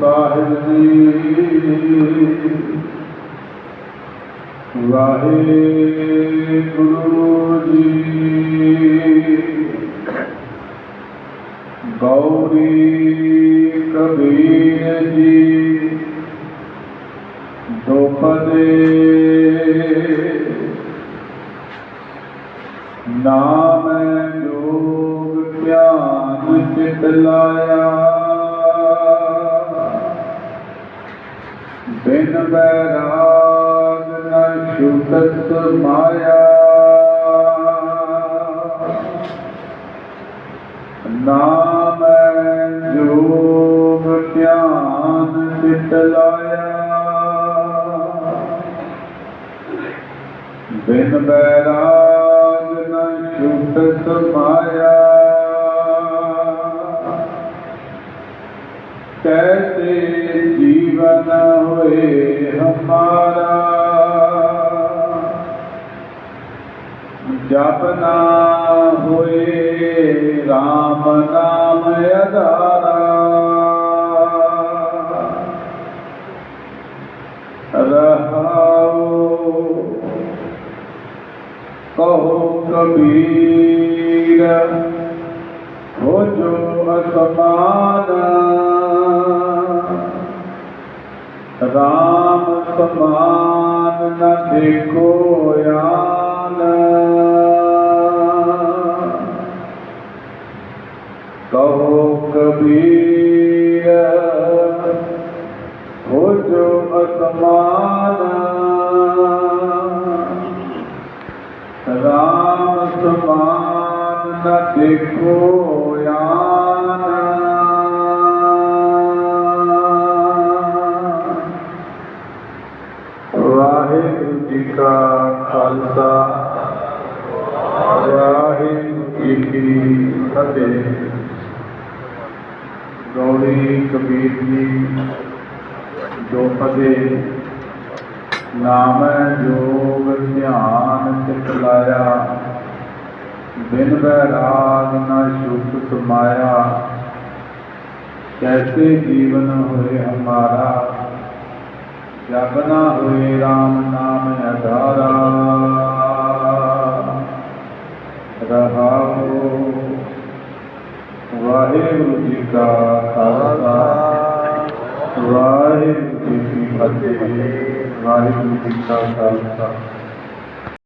ਸਾਹਿਬ ਜੀ। ਵਾਹਿਗੁਰੂ ਜੀ। ਗੌਰੀ ਕਬੀਰ ਜੀ। ਦੋਪਦੇ ਨਾਮ ਜੋਗ ਧਿਆਨ ਚਿਤ ਲਾਇਆ। ਬਿਨ ਬੈਰਾਗ ਨ ਛੁਟਤ ਮਾਇਆ। ਨਾਮ ਜੋਗ ਧਿਆਨ ਚਿਤ ਲਾਇਆ। ਬਿਨ ਬੈਰਾਗ ਨ ਛੁਟਤ ਮਾਇਆ। ਕੈਸੇ ਜੀਵਨ ਹੋਏ ਹਮਾਰਾ? ਜਪ ਨਾ ਹੋਏ RAM ਨਾਮ ਅਧਾਰਾ। ਰਹਾਉ ਕਹੋ ਕਬੀਰ ਰਾਮ ਸਮਾਨ ਨ ਦੇਖੋ ਆਨ। ਕਹੋ ਕਬੀਰ ਹੋ ਜੋ ਅਸਮਾਨ। ਰਾਮ ਸਮਾਨ ਨ ਦੇਖੋ ਵਾਹਿਗੁਰੂ ਜੀ ਕਾ ਖਾਲਸਾ, ਵਾਹਿਗੁਰੂ ਜੀ ਕੀ ਫਤਿਹ। ਗੌੜੀ ਕਬੀਰ ਜੀ ਜੋ ਪਦੇ, ਨਾਮ ਜੋਗ ਧਿਆਨ ਚਿਤ ਲਾਇਆ, ਬਿਨ ਬੈਰਾਗ ਨਾ ਸੁਭ ਸਮਾਇਆ, ਕੈਸੇ ਜੀਵਨ ਹੋਏ ਹਮਾਰਾ ਜਪ ਨਾ ਹੋਏ RAM ਨਾਮ ਅਧਾਰਾ ਰਹਾਉ ਵਾਹਿਗੁਰੂ ਜੀ ਕਾ ਖਾਲਸਾ। ਵਾਹਿਗੁਰੂ ਜੀ ਕੀ ਫਤਿਹ। ਵਾਹਿਗੁਰੂ ਜੀ ਕਾ ਖਾਲਸਾ।